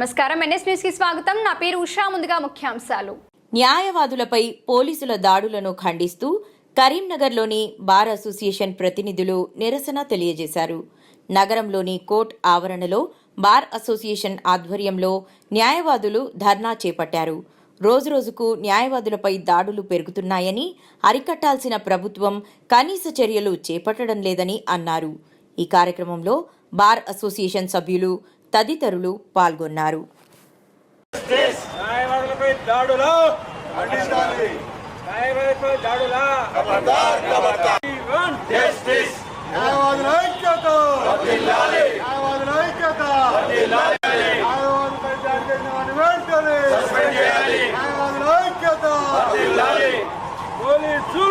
నమస్కారం. ఎన్ఎస్ న్యూస్కి స్వాగతం. నా పేరు ఉషా. ముందుగా ముఖ్యాంశాలు. న్యాయవాదులపై పోలీసుల దాడులను ఖండిస్తూ కరీంనగర్లోని బార్ అసోసియేషన్ ప్రతినిధులు నిరసన తెలియజేశారు. నగరంలోని కోర్ట్ ఆవరణలో బార్ అసోసియేషన్ ఆధ్వర్యంలో న్యాయవాదులు ధర్నా చేపట్టారు. రోజురోజుకు న్యాయవాదులపై దాడులు పెరుగుతున్నాయని అరికట్టాల్సిన ప్రభుత్వం కనీస చర్యలు చేపట్టడం లేదని అన్నారు. ఈ కార్యక్రమంలో బార్ అసోసియేషన్ సభ్యులు తదితరులు పాల్గొన్నారు. పోలీసు!